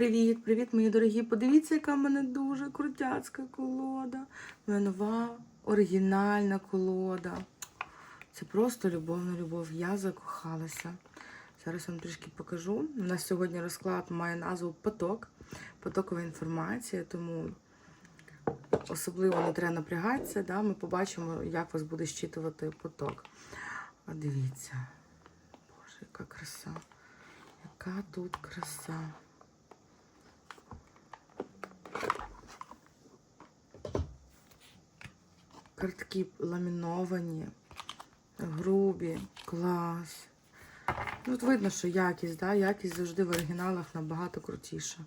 Привіт, привіт, мої дорогі. Подивіться, яка в мене дуже крутяцька колода. У мене нова оригінальна колода. Це просто любовна любов. Я закохалася. Зараз вам трішки покажу. У нас сьогодні розклад має назву Поток, потокова інформація, тому особливо не треба напрягатися. Да? Ми побачимо, як вас буде щитувати поток. А дивіться. Боже, яка краса. Яка тут краса. Картки ламіновані, грубі, клас. Ну, от видно, що якість, да? якість завжди в оригіналах набагато крутіша.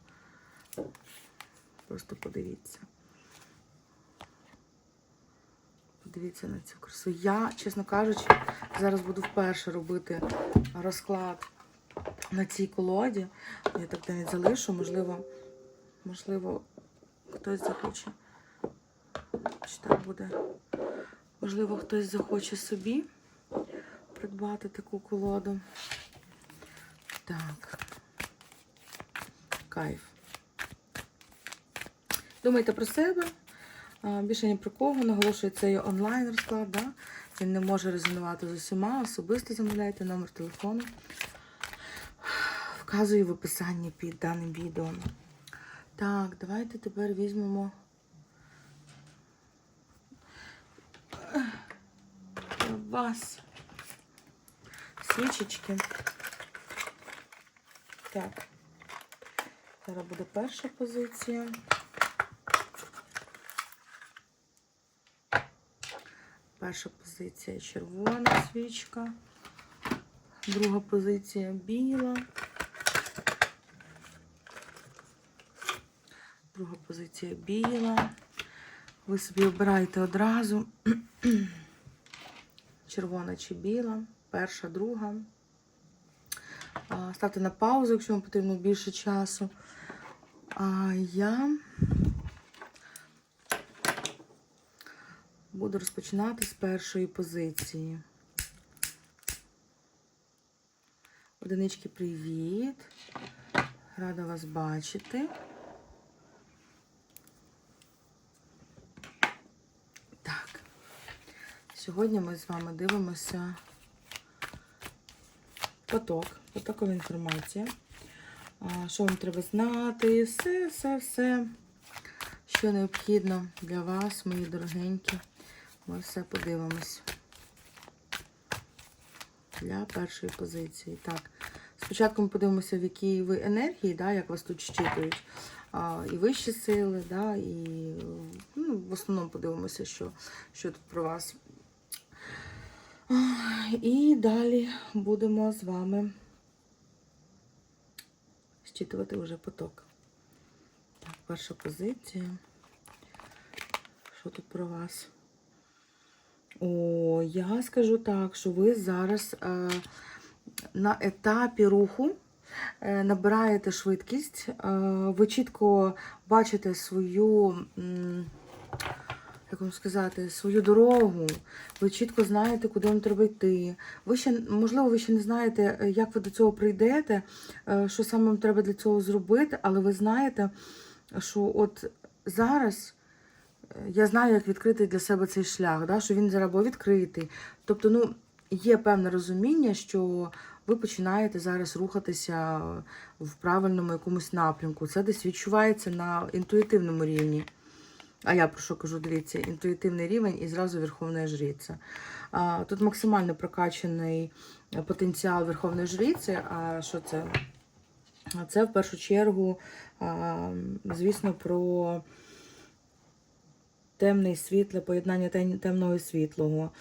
Просто подивіться. Подивіться на цю красу. Я, чесно кажучи, зараз буду вперше робити розклад на цій колоді. Я так навіть залишу, можливо, можливо, хтось захоче. Чи так буде? Можливо, хтось захоче собі придбати таку колоду. Так. Кайф. Думайте про себе. Більше ні про кого. Наголошую, це є онлайн розклад, да? Він не може резонувати з усіма. Особисто замовляйте номер телефону. Вказую в описанні під даним відео. Так, давайте тепер візьмемо. Вас свічечки. Так, зараз буде перша позиція. Перша позиція червона свічка, друга позиція біла, друга позиція біла. Ви собі обираєте одразу червона чи біла, перша, друга. Ставте на паузу, якщо вам потрібно більше часу. А я буду розпочинати з першої позиції. Одинички, привіт! Рада вас бачити. Так. Сьогодні ми з вами дивимося поток, потокова інформація. Що вам треба знати? Все, все, все, що необхідно для вас, мої дорогенькі. Ми все подивимось. Для першої позиції. Так, спочатку ми подивимося, в якій ви енергії, да, як вас тут щитують. І вищі сили, да, і ну, в основному подивимося, що, що тут про вас. І далі будемо з вами щитувати вже поток. Так, перша позиція. Що тут про вас? О, я скажу так, що ви зараз е, на етапі руху е, набираєте швидкість, е, ви чітко бачите свою. М, як вам сказати, свою дорогу, ви чітко знаєте, куди вам треба йти. Ви ще, можливо, ви ще не знаєте, е, як ви до цього прийдете, е, що саме вам треба для цього зробити, але ви знаєте, що от зараз е, я знаю, як відкрити для себе цей шлях, да, що він зараз або відкритий. Тобто, ну, є певне розуміння, що ви починаєте зараз рухатися в правильному якомусь напрямку. Це десь відчувається на інтуїтивному рівні. А я про що кажу, дивіться, інтуїтивний рівень і зразу Верховна Жриця. Тут максимально прокачаний потенціал Верховної Жриці. А що це? Це в першу чергу, звісно, про темне світле, поєднання темного і світлого,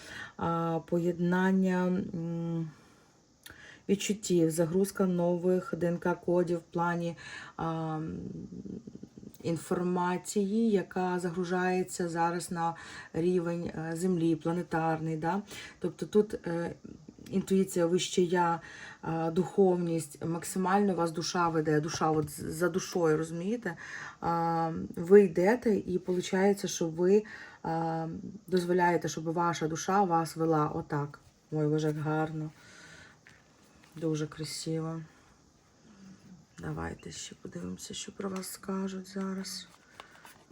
поєднання відчуттів, загрузка нових ДНК-кодів в плані. Інформації, яка загружається зараз на рівень е, Землі, планетарний. Да? Тобто тут е, інтуїція вище я, е, духовність, максимально вас душа веде, душа от за душою, розумієте? Ви йдете, і виходить, що ви дозволяєте, щоб ваша душа вас вела отак. Ой, як гарно. Дуже красиво. Давайте ще подивимося, що про вас скажуть зараз.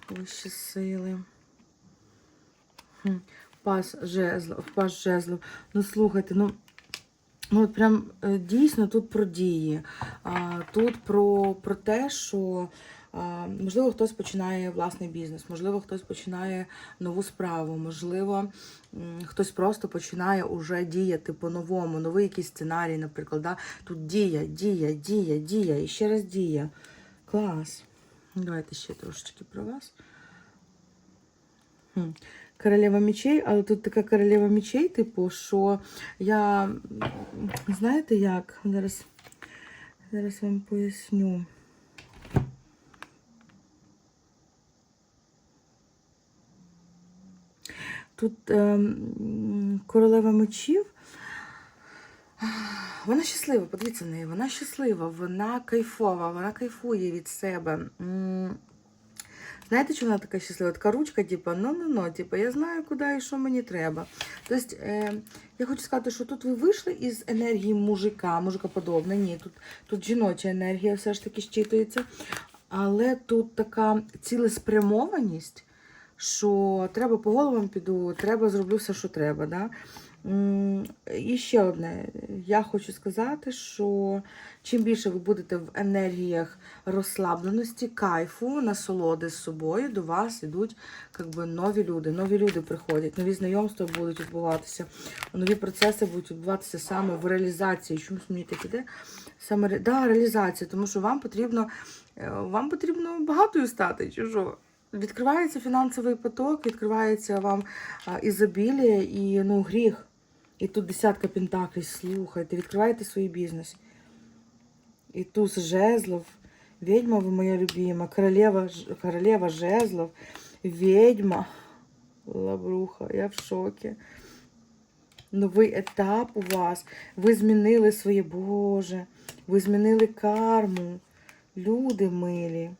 Вищі сили. Пас жезлов, пас жезлов. Ну, слухайте, ну. Ну, от прям е, дійсно тут про дії. Тут про, про те, що можливо хтось починає власний бізнес, можливо, хтось починає нову справу, можливо, хтось просто починає уже діяти по-новому, новий якийсь сценарій, наприклад. Да? Тут дія, дія, дія, дія і ще раз дія. Клас. Давайте ще трошечки про вас. Хм. Королева мечей, але тут така королева мечей, типу, що я. Знаєте як? Зараз, зараз вам поясню. Тут ем, королева мечів. Вона щаслива, подивіться на неї, вона щаслива, вона кайфова, вона кайфує від себе. Знаєте, чому вона така щаслива? Така ручка, типу, ну-ну-ну, типу, я знаю, куди і що мені треба. Тобто, е, я хочу сказати, що тут ви вийшли із енергії мужика, мужикоподобне. Ні, тут, тут жіноча енергія все ж таки щитується. Але тут така цілеспрямованість, що треба по головам піду, треба зроблю все, що треба. Да? І ще одне. Я хочу сказати, що чим більше ви будете в енергіях розслабленості, кайфу, насолоди з собою, до вас йдуть би, нові люди. Нові люди приходять, нові знайомства будуть відбуватися, нові процеси будуть відбуватися саме в реалізації. Чомусь мені так іде? Саме да, реалізація, тому що вам потрібно, е, вам потрібно багатою стати, що? Відкривається фінансовий поток, відкривається вам ізобілія і ну, гріх. І тут десятка пентаклей, слухайте, відкривайте свій бізнес. І туз жезлов, ведьма ви моя любима, королева, королева жезлов, ведьма, лабруха, я в шокі. Новий етап у вас. Ви змінили своє Боже, ви змінили карму. Люди милі.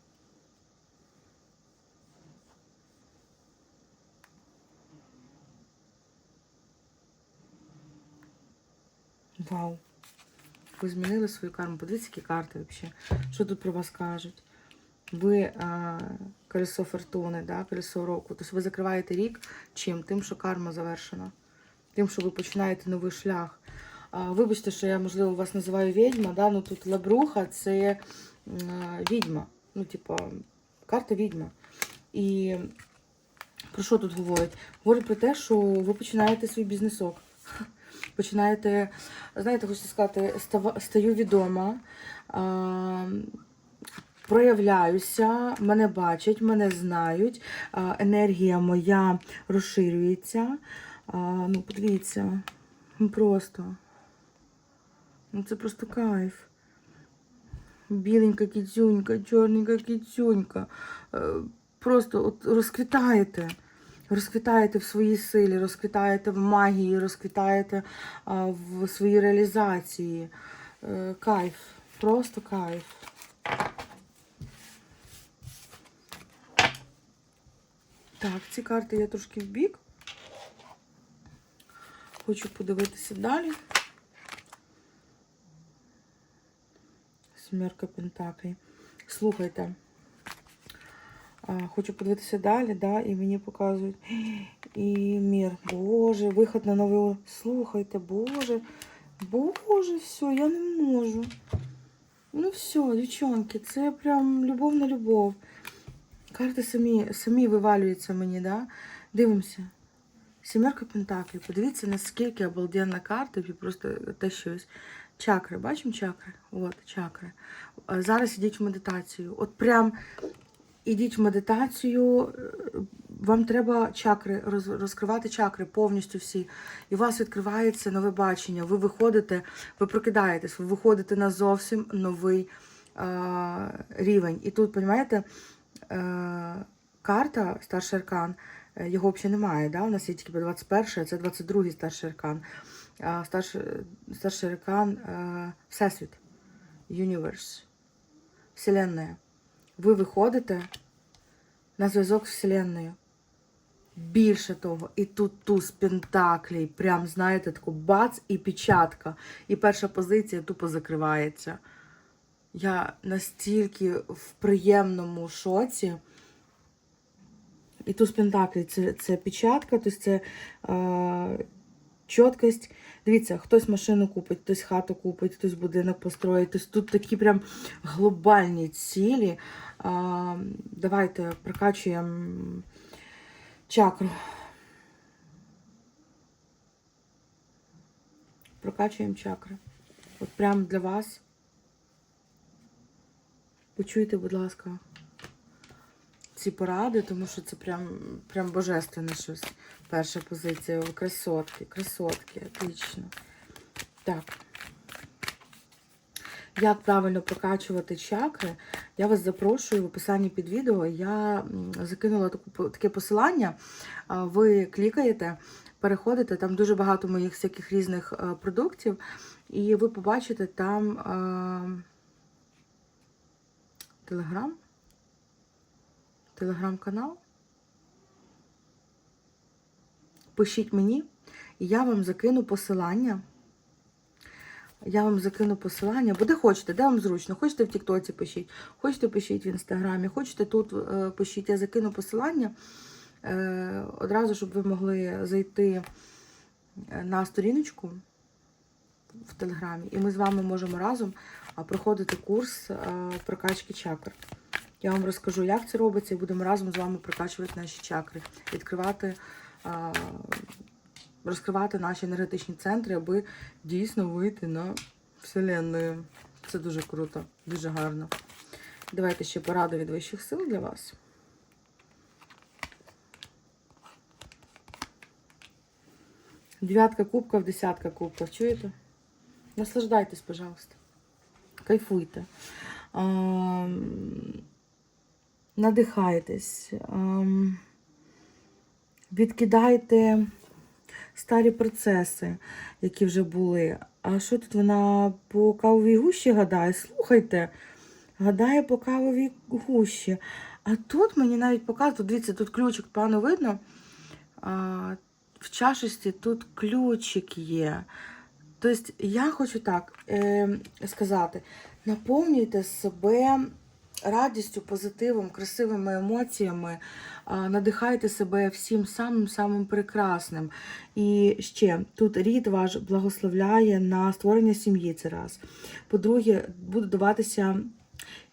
Вау. Ви змінили свою карму. Подивіться, які карти взагалі. Що тут про вас кажуть? Ви а, колесо фортуни, да? колесо року. Тобто ви закриваєте рік чим? Тим, що карма завершена. Тим, що ви починаєте новий шлях. А, вибачте, що я, можливо, вас називаю відьма, да? ну тут лабруха це а, відьма. Ну, типа, карта відьма. І про що тут говорить? Говорить про те, що ви починаєте свій бізнесок. Починаєте, знаєте, хочу сказати, стаю відома, проявляюся, мене бачать, мене знають, енергія моя розширюється. Ну, подивіться, ну, просто. Ну, це просто кайф. Біленька кіцюнька, чорненька кіцюнька. Е, Просто от розквітаєте. Розквітаєте в своїй силі, розквітаєте в магії, розквітаєте в своїй реалізації. Е, Кайф, просто кайф. Так, ці карти я трошки в бік. Хочу подивитися далі. Смірка Пентаклей. Слухайте. Хочу подивитися далі, да, і мені показують. І мір. Боже, виход на новий. Слухайте, Боже. Боже, все, я не можу. Ну все, дівчонки, це прям любов на любов. Карти самі, самі вивалюються мені, да? Дивимося. Сімерка Пентаклів. Подивіться, наскільки обалденна карта, і просто те щось. Чакри, бачимо чакри? От, чакри. Зараз ідіть в медитацію. От прям ідіть в медитацію. е, Вам треба чакри, роз- розкривати чакри повністю всі. І у вас відкривається нове бачення. Ви виходите, ви прокидаєтесь, ви виходите на зовсім новий е, рівень. І тут, розумієте, е, карта старший аркан, його взагалі немає. Да? У нас є тільки 21, а це 22-й старший аркан. А старший, старший аркан Всесвіт, Universe, Вселенная. Ви виходите на зв'язок з Вселенною. Більше того, і тут туз пентаклей, прям, знаєте, таку бац і печатка. І перша позиція тупо закривається. Я настільки в приємному шоці. І туз Пентаклі це, це печатка, тобто це е, чіткость. Дивіться, хтось машину купить, хтось хату купить, хтось будинок построїть. Тобто тут такі прям глобальні цілі. Е, давайте прокачуємо чакру. Прокачуємо чакри. От прямо для вас. Почуйте, будь ласка, ці поради, тому що це прям, прям божественне щось. Перша позиція. Красотки, красотки, отлично. Так. Як правильно прокачувати чакри, я вас запрошую в описанні під відео. Я закинула таке посилання. Ви клікаєте, переходите, там дуже багато моїх всяких різних е, продуктів, і ви побачите там телеграм, телеграм-канал. Пишіть мені, і я вам закину посилання. Я вам закину посилання, бо де хочете, де вам зручно. Хочете в Тіктоці пишіть, хочете пишіть в Інстаграмі, хочете тут е, пишіть. Я закину посилання е, одразу, щоб ви могли зайти е, на сторіночку в Телеграмі, і ми з вами можемо разом проходити курс прокачки чакр. Я вам розкажу, як це робиться, і будемо разом з вами прокачувати наші чакри, відкривати, розкривати наші енергетичні центри, аби дійсно вийти на Вселенную. Це дуже круто, дуже гарно. Давайте ще пораду від вищих сил для вас. Дев'ятка кубків, десятка кубків. Чуєте? Наслаждайтесь, пожалуйста. Кайфуйте. Надихайтесь. Відкидайте старі процеси, які вже були. А що тут вона по кавовій гущі гадає? Слухайте, гадає по кавовій гущі. А тут мені навіть показують, дивіться, тут ключик пану видно. А, в чашості тут ключик є. Тобто, я хочу так е, сказати: наповнюйте себе радістю, позитивом, красивими емоціями, надихайте себе всім самим-самим прекрасним. І ще тут рід ваш благословляє на створення сім'ї. Це раз. По-друге, буде даватися,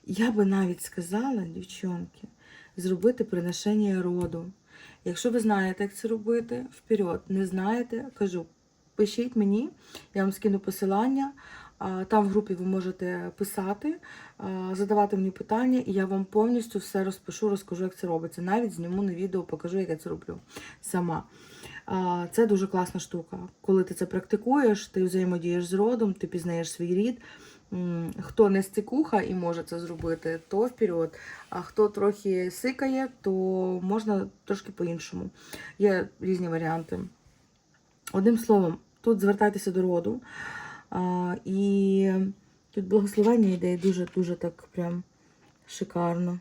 я би навіть сказала, дівчонки, зробити приношення роду. Якщо ви знаєте, як це робити, вперед. Не знаєте, кажу, пишіть мені, я вам скину посилання. Там в групі ви можете писати, задавати мені питання, і я вам повністю все розпишу, розкажу, як це робиться. Навіть зніму на відео, покажу, як я це роблю сама. Це дуже класна штука. Коли ти це практикуєш, ти взаємодієш з родом, ти пізнаєш свій рід. Хто не стикуха і може це зробити, то вперед. А хто трохи сикає, то можна трошки по-іншому. Є різні варіанти. Одним словом, тут звертайтеся до роду. І тут благословення йде дуже-дуже так прям шикарно.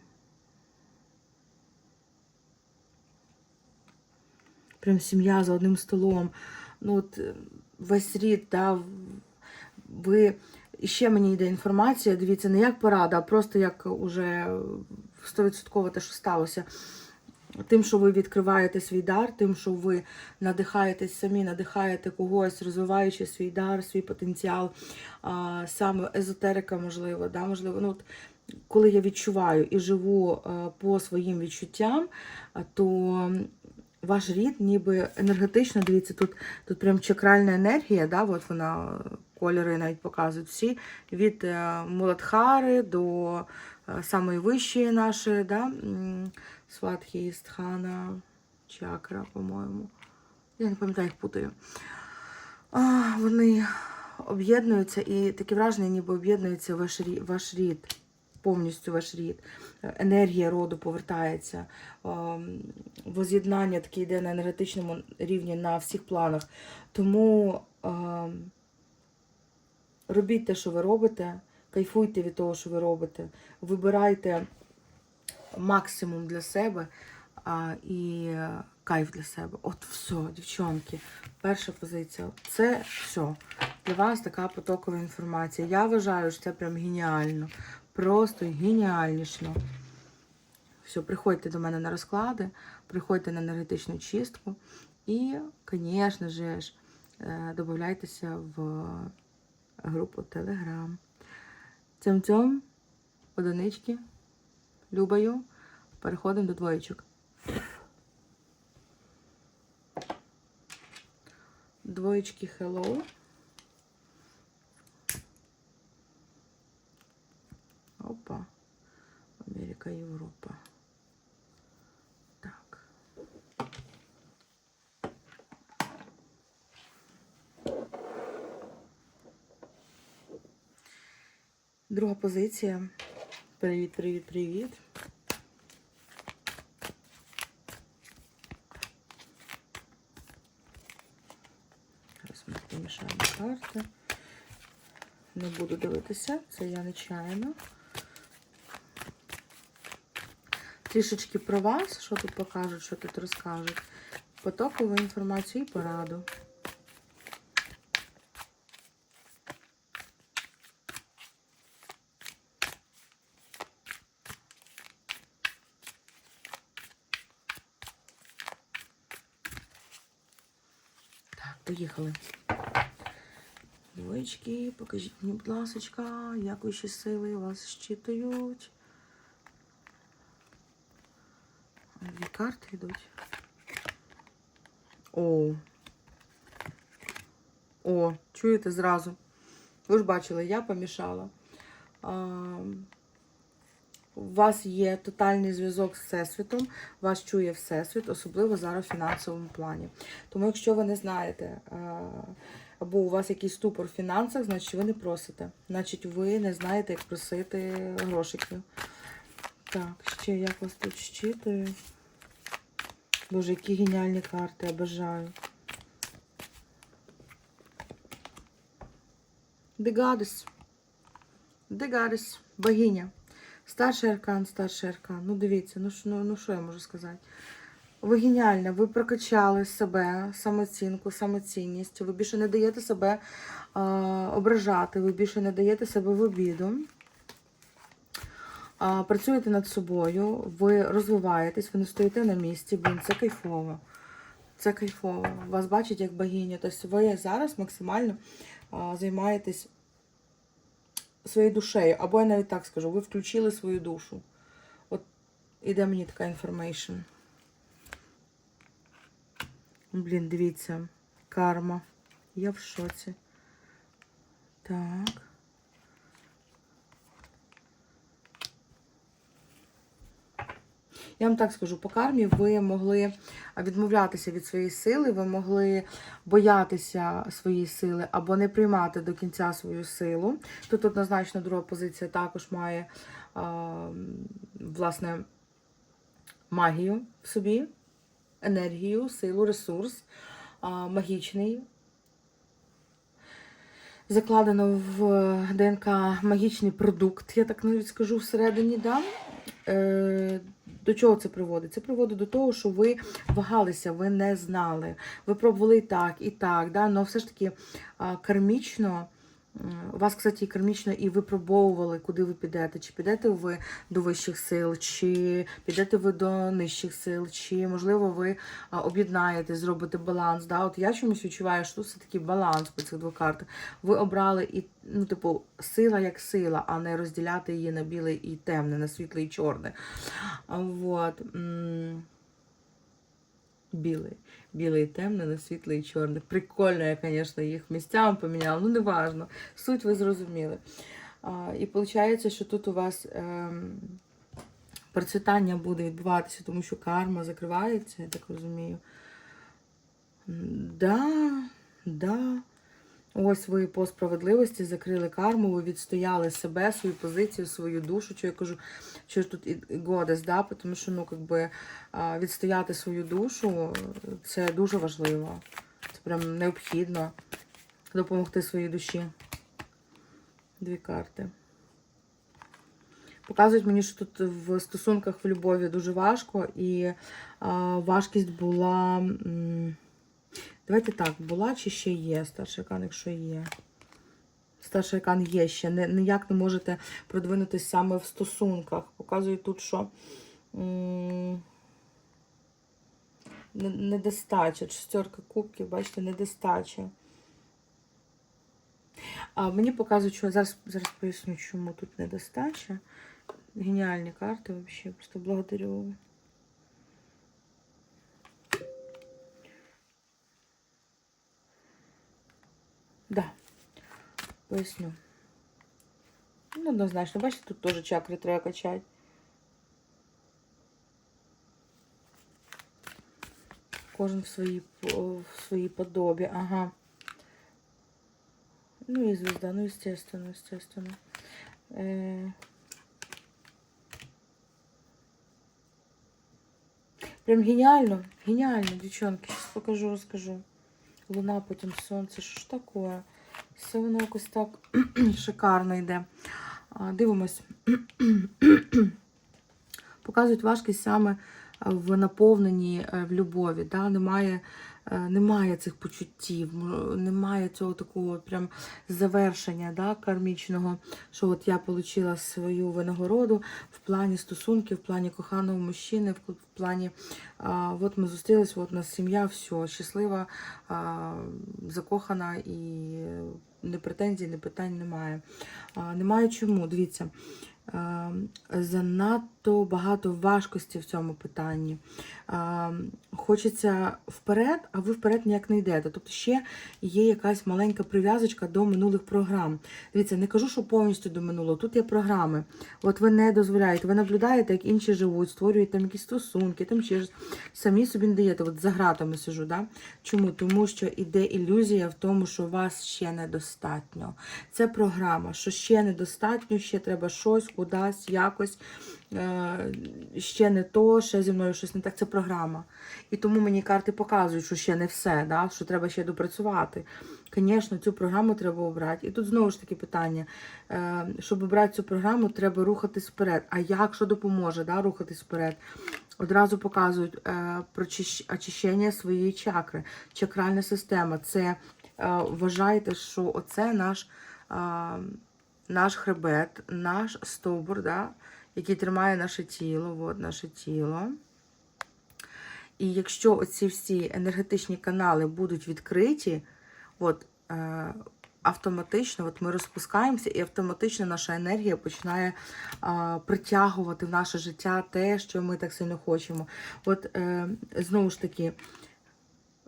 Прям сім'я за одним столом. Ну, от е, весь рід, да, ви. І ще мені йде інформація, дивіться, не як порада, а просто як уже 100% те, що сталося. Тим, що ви відкриваєте свій дар, тим, що ви надихаєтесь самі, надихаєте когось, розвиваючи свій дар, свій потенціал, а, саме езотерика, можливо, да, можливо, ну, от, коли я відчуваю і живу по своїм відчуттям, то ваш рід ніби енергетично, дивіться, тут, тут прям чакральна енергія, да, от вона кольори навіть показують всі, від е, Муладхари до е, самої вищої нашої, да, Сватхі, Істхана, чакра, по-моєму. Я не пам'ятаю, їх путаю. А, вони об'єднуються і таке враження, ніби об'єднується ваш ваш рід, повністю ваш рід. Енергія роду повертається. Воз'єднання таке йде на енергетичному рівні на всіх планах. Тому ем, робіть те, що ви робите, кайфуйте від того, що ви робите. Вибирайте максимум для себе а, і е, кайф для себе. От все, дівчонки, перша позиція. Це все. для вас така потокова інформація. Я вважаю, що це прям геніально. Просто геніальнішно. Все, приходьте до мене на розклади, приходьте на енергетичну чистку і, звісно ж, е, додавайтеся в групу Telegram. Цим цьом одинички. Любаю. Переходимо до двоєчок. Двоєчки Hello. Опа. Америка, Європа. Так. Друга позиція. Привіт, привіт, привіт. Зараз ми помішаємо карти. Не буду дивитися, це я нечаянно. Трішечки про вас, що тут покажуть, що тут розкажуть. Потокову інформацію і пораду. Так, поїхали. Двоєчки, покажіть мені, будь ласка, як вищі сили вас щитують. Дві карти йдуть. О. О, чуєте зразу. Ви ж бачили, я помішала. А, у вас є тотальний зв'язок з Всесвітом, вас чує Всесвіт, особливо зараз в фінансовому плані. Тому, якщо ви не знаєте, або у вас якийсь ступор в фінансах, значить ви не просите. Значить, ви не знаєте, як просити грошиків. Так, ще як вас тут щитує. Боже, які геніальні карти, я бажаю. The Goddess. Богиня. Старший аркан, старший аркан. Ну, дивіться, ну, що- ну, ну що я можу сказати? Ви геніальна, ви прокачали себе, самооцінку, самоцінність. Ви більше не даєте себе а, ображати, ви більше не даєте себе в обіду. А, працюєте над собою, ви розвиваєтесь, ви не стоїте на місці, блін, це кайфово. Це кайфово. Вас бачать як богиня. Тобто ви зараз максимально а, займаєтесь своєю душею. Або я навіть так скажу, ви включили свою душу. От іде мені така інформейшн. Блін, дивіться, карма. Я в шоці. Так. Я вам так скажу, по кармі ви могли відмовлятися від своєї сили, ви могли боятися своєї сили або не приймати до кінця свою силу. Тут однозначно друга позиція також має власне магію в собі, енергію, силу, ресурс, магічний. Закладено в ДНК магічний продукт, я так навіть скажу всередині, да? До чого це приводить? Це приводить до того, що ви вагалися, ви не знали. Ви пробували і так, і так, да? але все ж таки кармічно. Вас, кстати, кармічно і випробовували, куди ви підете. Чи підете ви до вищих сил, чи підете ви до нижчих сил, чи, можливо, ви об'єднаєте, зробите баланс. Да? От я чомусь відчуваю, що тут все-таки баланс по цих двох картах. Ви обрали і, ну, типу, сила як сила, а не розділяти її на біле і темне, на світле і чорне. А, Вот. Білий. Білий темний, на світлий і чорний. Прикольно, я, звісно, їх місцями поміняла, ну неважно. Суть ви зрозуміли. А, і виходить, що тут у вас ем, процвітання буде відбуватися, тому що карма закривається, я так розумію. Да, да. Ось ви по справедливості закрили карму, ви відстояли себе, свою позицію, свою душу. Що я кажу, що ж тут і годес, да? тому що ну, как би, а, відстояти свою душу це дуже важливо. Це прям необхідно допомогти своїй душі. Дві карти. Показують мені, що тут в стосунках в любові дуже важко, і а, важкість була. м, Давайте так, була чи ще є старший аркан, якщо є. Старший аркан є ще. Ніяк не можете продвинутися саме в стосунках. Показує тут, що недостача. Шестерка кубків, бачите, недостача. А мені показують, що зараз, зараз поясню, чому тут недостача. Геніальні карти взагалі. Просто благодарю. Поясню. Ну, однозначно, бачите, тут теж чакри треба качати. Кожен в своїй, по- в своїй подобі. Ага. Ну и звезда, ну естественно, естественно. Э, Прям гениально, гениально, девчонки. Сейчас покажу, розкажу. Луна, потім сонце. Що ж таке? Все воно якось так шикарно йде. Дивимось. Показують важкість саме е, в наповненні е, в любові. Да? Немає, е, немає цих почуттів, немає цього такого прям завершення да? кармічного, що от я отримала свою винагороду в плані стосунків, в плані коханого мужчини, в плані а, от ми зустрілися, от у нас сім'я, все, щаслива, а, закохана і ні претензій, ні питань немає. Немає чому, дивіться. Е, занадто багато важкості в цьому питанні. Е, Хочеться вперед, а ви вперед ніяк не йдете. Тобто ще є якась маленька прив'язочка до минулих програм. Дивіться, не кажу, що повністю до минулого. Тут є програми. От ви не дозволяєте, ви наблюдаєте, як інші живуть, створюють там якісь стосунки, там ще ж самі собі не даєте. От за гратами сижу. Да? Чому? Тому що іде ілюзія в тому, що вас ще недостатньо. Це програма, що ще недостатньо, ще треба щось, кудись, якось, ще не то, ще зі мною щось не так. Це програма. І тому мені карти показують, що ще не все, да? що треба ще допрацювати. Звісно, цю програму треба обрати. І тут знову ж таки питання. Е, Щоб обрати цю програму, треба рухатись вперед. А як що допоможе да, рухатись вперед? Одразу показують е, про очищення своєї чакри, чакральна система. Це е, вважайте, що оце наш, е, наш хребет, наш стовбур, да, який тримає наше тіло. От наше тіло. І якщо оці всі енергетичні канали будуть відкриті, от, е, автоматично от ми розпускаємося, і автоматично наша енергія починає е, притягувати в наше життя те, що ми так сильно хочемо. От е, знову ж таки.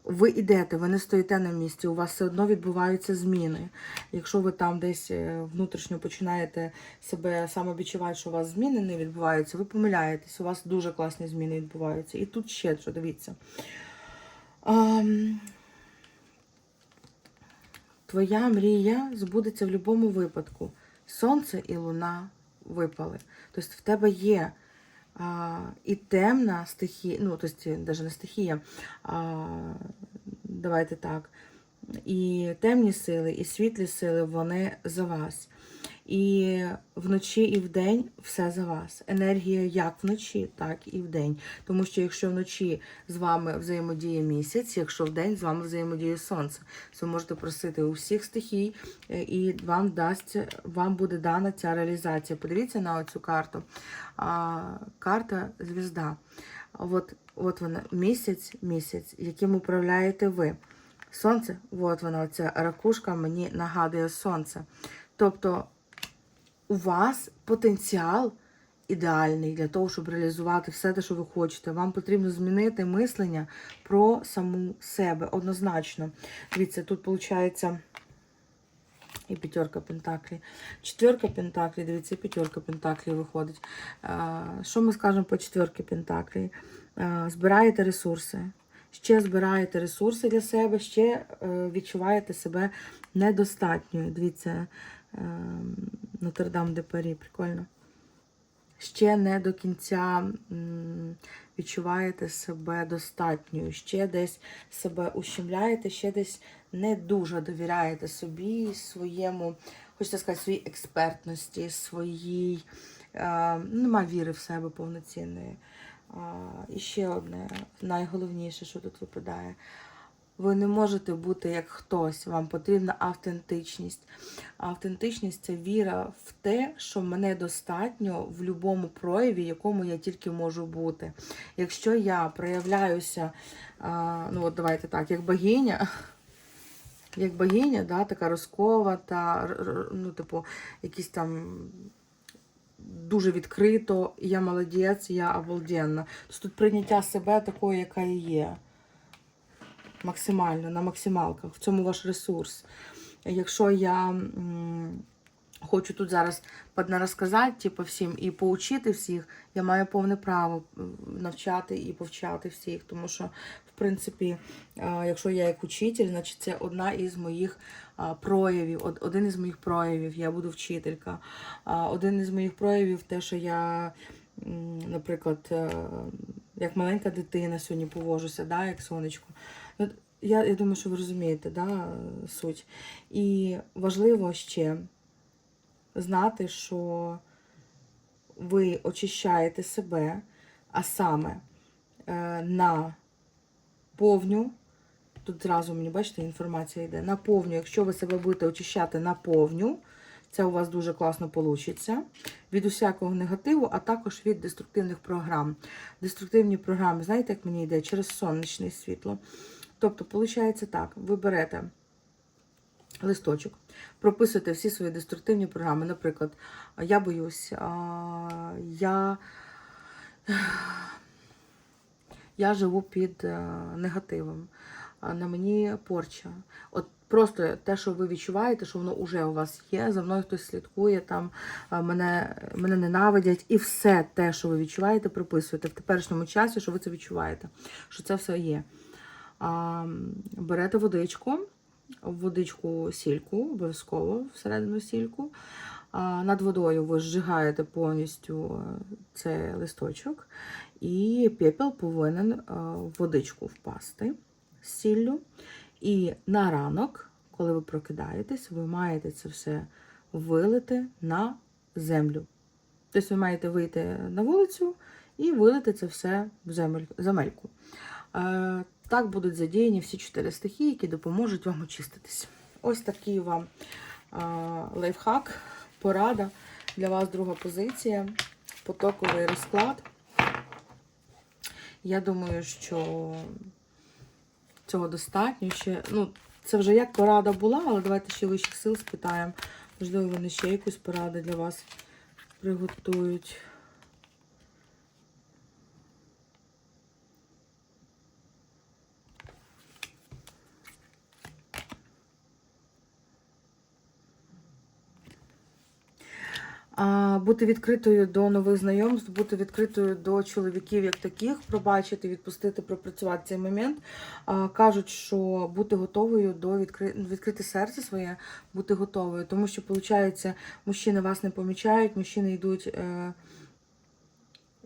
Ви йдете, ви не стоїте на місці, у вас все одно відбуваються зміни. Якщо ви там десь е, внутрішньо починаєте себе самовідчувати, що у вас зміни не відбуваються, ви помиляєтесь, у вас дуже класні зміни відбуваються. І тут ще що, дивіться. Ам, Твоя мрія збудеться в будь-якому випадку. Сонце і луна випали. Тобто в тебе є а, і темна стихія, ну, тобто, навіть не стихія, а, давайте так. І темні сили, і світлі сили, вони за вас. І вночі, і вдень все за вас. Енергія як вночі, так і вдень. Тому що якщо вночі з вами взаємодіє місяць, якщо вдень з вами взаємодіє сонце, то ви можете просити у всіх стихій, е, і вам дасть, вам буде дана ця реалізація. Подивіться на цю карту. А, карта звізда. От, от вона, місяць, місяць, яким управляєте ви. Сонце, от вона, оця ракушка мені нагадує сонце. Тобто у вас потенціал ідеальний для того, щоб реалізувати все те, що ви хочете. Вам потрібно змінити мислення про саму себе однозначно. Дивіться, тут виходить. І п'ятерка пентаклей. Четверка пентаклей, дивіться, п'ятерка пентаклей виходить. Що ми скажемо по четверки пентаклей? А, Збираєте ресурси. Ще збираєте ресурси для себе, ще е, відчуваєте себе недостатньою. Дивіться, Нотр-Дам де Парі, прикольно. Ще не до кінця відчуваєте себе достатньою, ще десь себе ущемляєте, ще десь не дуже довіряєте собі, своєму, хочете сказати, своїй експертності, своїй. Е, нема віри в себе повноцінної. І ще одне, найголовніше, що тут випадає. Ви не можете бути як хтось, вам потрібна автентичність. Автентичність це віра в те, що мене достатньо в будь-якому прояві, якому я тільки можу бути. Якщо я проявляюся, ну от давайте так, як богиня, як богиня, да, така розковата, ну, типу, якісь там дуже відкрито, я молодець, я обалденна. Тут прийняття себе такою, яка і є. Максимально, на максималках. В цьому ваш ресурс. Якщо я хочу тут зараз розказати типу, всім і поучити всіх, я маю повне право навчати і повчати всіх. Тому що, в принципі, е, якщо я як учитель, значить це одна із моїх проявів, один із моїх проявів, я буду вчителька. Один із моїх проявів те, що я, наприклад, е, як маленька дитина сьогодні поводжуся, да, як сонечко. Я, я думаю, що ви розумієте да, суть. І важливо ще знати, що ви очищаєте себе, а саме е, на повню. Тут зразу мені, бачите, інформація йде. На повню, якщо ви себе будете очищати на повню, це у вас дуже класно вийде. Від усякого негативу, а також від деструктивних програм. Деструктивні програми, знаєте, як мені йде? Через сонячне світло. Тобто, виходить так, ви берете листочок, прописуєте всі свої деструктивні програми. Наприклад, я боюсь, я, я живу під е, негативом, на мені порча. От просто те, що ви відчуваєте, що воно вже у вас є, за мною хтось слідкує, там мене, мене ненавидять, і все те, що ви відчуваєте, прописуєте в теперішньому часі, що ви це відчуваєте, що це все є. А, берете водичку, водичку сільку, обов'язково всередину сільку. А, над водою ви зжигаєте повністю е, цей листочок, і пепел повинен е, в водичку впасти з сіллю. І на ранок, коли ви прокидаєтесь, ви маєте це все вилити на землю. Тобто ви маєте вийти на вулицю і вилити це все в земель, земельку. Е, так будуть задіяні всі чотири стихії, які допоможуть вам очиститись. Ось такий вам е, лайфхак, порада для вас друга позиція, потоковий розклад. Я думаю, що цього достатньо. Ще, ну, це вже як порада була, але давайте ще вищих сил спитаємо. Можливо, вони ще якусь пораду для вас приготують. Бути відкритою до нових знайомств, бути відкритою до чоловіків як таких, пробачити, відпустити, пропрацювати цей момент. Кажуть, що бути готовою до відкри... відкрити серце своє, бути готовою. Тому що, виходить, мужчини вас не помічають, мужчини йдуть.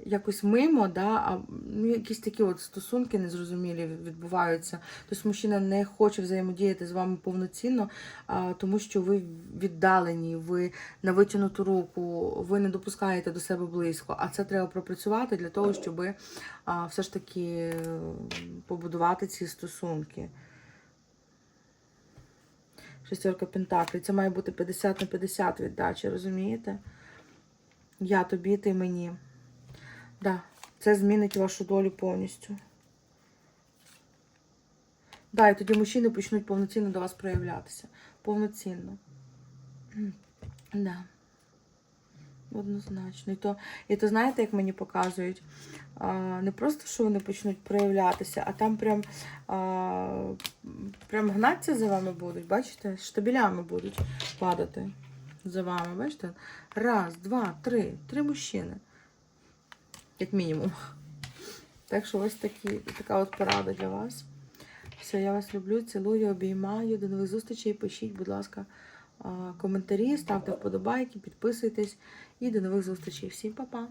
Якось мимо, да, а ну, якісь такі от стосунки незрозумілі відбуваються. Тобто мужчина не хоче взаємодіяти з вами повноцінно, а, тому що ви віддалені, ви на витягнуту руку, ви не допускаєте до себе близько. А це треба пропрацювати для того, щоб а, все ж таки побудувати ці стосунки. Шестерка Пентаклі. Це має бути 50 на 50 віддача, розумієте? Я тобі, ти мені. Да, це змінить вашу долю повністю. Да, і тоді мужчини почнуть повноцінно до вас проявлятися. Повноцінно. Да. Однозначно. І то, і то знаєте, як мені показують? А, не просто, що вони почнуть проявлятися, а там прям, а, прям гнатися за вами будуть, бачите? Штабелями будуть падати за вами, бачите? Раз, два, три. Три мужчини як мінімум. Так що ось такі, така от порада для вас. Все, я вас люблю, цілую, обіймаю. До нових зустрічей. Пишіть, будь ласка, коментарі, ставте вподобайки, підписуйтесь. І до нових зустрічей. Всім па-па!